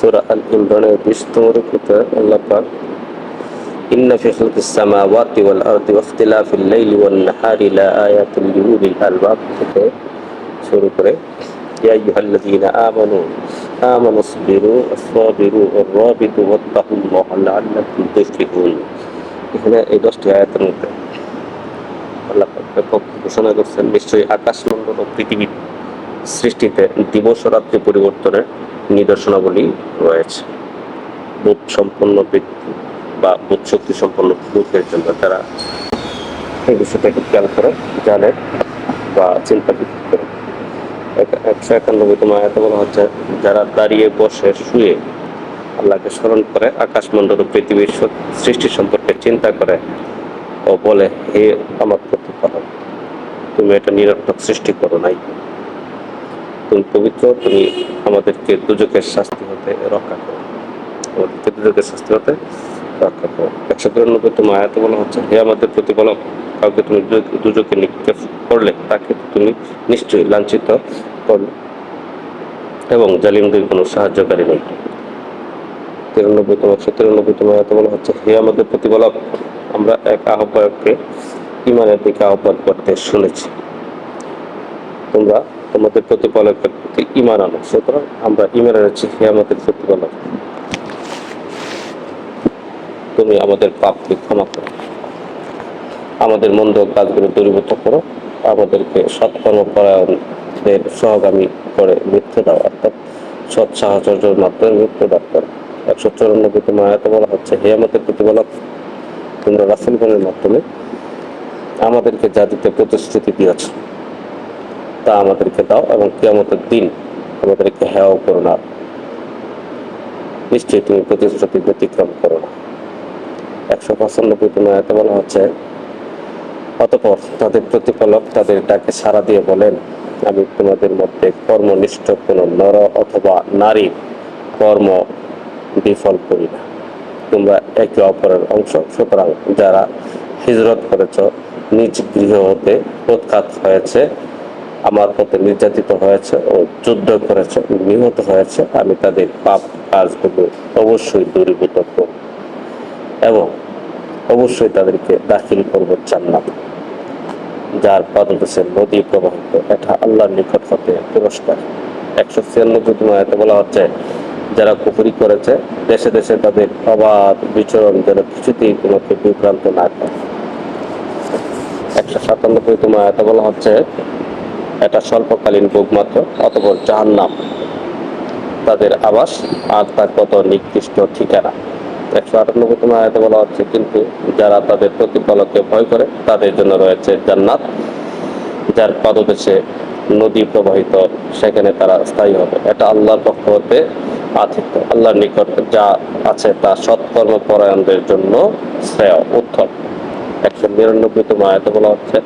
সূরা আল ইমরানের বিশতম রুকুতে আল্লাহ পাক, ইন্না ফি খালকিস সামাওয়াতি ওয়াল আরদি ওয়া ইখতিলাফিল লাইলি ওয়ান নাহারি লা আয়াতুল লিউলিল আলবাব থেকে এখানে এই দশটি আয়াতের মধ্যে আল্লাহ পাক ব্যাপক ঘোষণা করছেন, নিশ্চয়ই আকাশমণ্ডল ও সৃষ্টিতে দিবস রাত্রি পরিবর্তনের নিদর্শনাবলী রয়েছে। বোধ সম্পন্ন ব্যক্তি বা বোধ শক্তি সম্পন্ন লোকের জন্য তারা এই বিষয়টাকে খেয়াল করে জানে বা চিন্তা করে। এক- একশো একানব্বইতম আয়াতে বলা হচ্ছে, যারা দাঁড়িয়ে বসে শুয়ে আল্লাহকে স্মরণ করে, আকাশমণ্ডল পৃথিবীর সৃষ্টি সম্পর্কে চিন্তা করে ও বলে, হে আমার প্রতিপালক, তুমি এটা নিরর্থক সৃষ্টি করো নাই তুমি পবিত্র, তুমি আমাদেরকে দুজকের শাস্তি হতে রক্ষা করো। আমাদেরকে দুজকের শাস্তি হতে রক্ষা করো। একশো তিরানব্বই তিরানব্বইতম আয়াতে বলা হচ্ছে, হে আমাদের প্রতিপালক, কাউকে তুমি দুজকে নিক্ষেপ করলে তাকে তুমি নিশ্চয়ই লাঞ্ছিত করলে এবং জালিমদের কোনো সাহায্যকারী নেই তিরানব্বই তিরানব্বইতম, একশো তিরানব্বইতম আয়াতে বলা হচ্ছে, হে আমাদের প্রতিপালক, আমরা এক আহ্বায়ককে ইমানের দিকে আহ্বান করতে শুনেছি। তোমরা তোমাদের প্রতিপালকের প্রতি ইমান আনো। সুতরাং আমরা ইমান এনেছি হে আমাদের প্রতিপালক। তুমি আমাদের পাপকে ক্ষমা করো। আমাদের মন্দ কাজগুলো দূরীভূত করো। আমাদেরকে সৎকর্ম পরায়ণদের সহগামী করে মৃত্যু দাও। অর্থাৎ সৎ সাহচর্যের মাধ্যমে মৃত্যু দান করো। একশো চৌরানব্বইতম আয়াতে বলা হচ্ছে, হে আমাদের প্রতিপালক, তোমরা রাসুলগণের মাধ্যমে আমাদেরকে যা দিতে প্রতিশ্রুতি দিয়েছ তা আমাদেরকে দাও এবং কিয়ামতের দিন আমাদেরকে হেয় করো না। নিশ্চয়ই তুমি প্রতিশ্রুতি ব্যতিক্রম করো না। একশো পঁচানব্বই আয়াতে বলা হচ্ছে, অতপর তাদের প্রতিপালক তাদের ডাকে সাড়া দিয়ে বলেন, আমি তোমাদের মধ্যে কর্মনিষ্ঠ কোনো নর অথবা নারী কর্ম বিফল করি না। তোমরা একে অপরের অংশ, সুতরাং যারা হিজরত করেছ, নিজ গৃহ হতে প্রৎখাত হয়েছে আমার পথে নির্যাতিত হয়েছে ও যুদ্ধ করেছে, নিহত হয়েছে। আমি তাদের পাপ কাজগুলো অবশ্যই দূরীভূত করব এবং অবশ্যই তাদেরকে দাখিল করব জান্নাত, যার পাদদেশে নদী প্রবাহিত। এটা আল্লাহর নিকট হতে পুরস্কার। একশো ছিয়ানব্বই আয়তে বলা হচ্ছে, যারা কুফরি করেছে, দেশে দেশে তাদের অবাধ বিচরণ যেন কিছুতেই তোমাকে বিভ্রান্ত না করে। একশো সাতানব্বই তোমার আয়তে বলা হচ্ছে এটা স্বল্পকালীন ভোগ মাত্র, অতপর জাহান্নাম তাদের আবাস আর তার কত নিকৃষ্ট ঠিকানা। একশো আটানব্বই তোমার আয়তে বলা হচ্ছে, কিন্তু যারা তাদের প্রতিপালককে ভয় করে, তাদের জন্য রয়েছে জান্নাত। যার পাদদেশে নদী প্রবাহিত, সেখানে তারা স্থায়ী হবে। এটা আল্লাহর পক্ষ হতে আতিথ্য। আল্লাহর নিকট যা আছে তা সৎকর্ম পরায়ণদের জন্য শ্রেয়, উত্তম। একশো নিরানব্বই তোমার আয়তে বলা হচ্ছে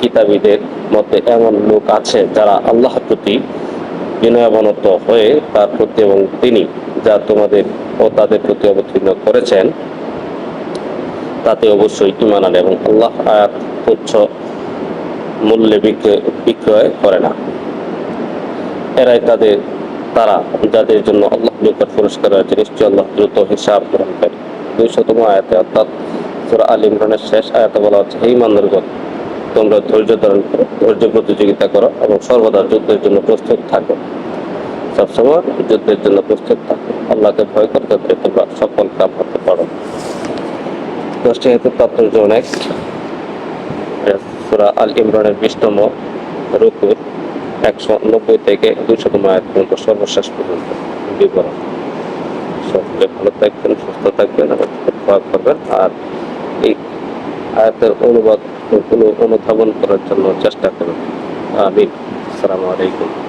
কিতাবীদের মধ্যে এমন লোক আছে যারা আল্লাহর প্রতি বিনয়াবনত হয়ে তার প্রতি এবং তিনি যা তোমাদের ও তাদের প্রতি অবতীর্ণ করেছেন, তাতে অবশ্যই ইমান আনে এবং আল্লাহ আয়াত তুচ্ছ মূল্যে বিক্রয় করে না। এরাই তাদের, তারা যাদের জন্য আল্লাহ নিকট পুরস্কার রয়েছে নিশ্চয় আল্লাহ দ্রুত হিসাব গ্রহণ করে। দুইশতম আয়াতে অর্থাৎ সুরা আল ইমরানের শেষ আয়াতে বলা হচ্ছে, হে ইমানদারগণ তোমরা ধৈর্য ধারণ ধৈর্য প্রতিযোগিতা করো এবং সর্বদা যুদ্ধের জন্য প্রস্তুত থাকো। সবসময় যুদ্ধের জন্য প্রস্তুত থাকো। আল্লাহকে ভয় করতে যাতে তোমরা সফল কাম হতে পারো। দশটি হেতু তাৎপর্য অনেক সুরা আল ইমরানের বিশতম রুকুর একশো নব্বই থেকে দুইশতম আয়াত পর্যন্ত সর্বশেষ পর্যন্ত বিবরণ। সকলে ভালো থাকবেন, সুস্থ থাকবেন করবেন। আর এই আয়াতের অনুবাদ অনু- অনুধাবন করার জন্য চেষ্টা করুন। আমিন। আসসালামু আলাইকুম।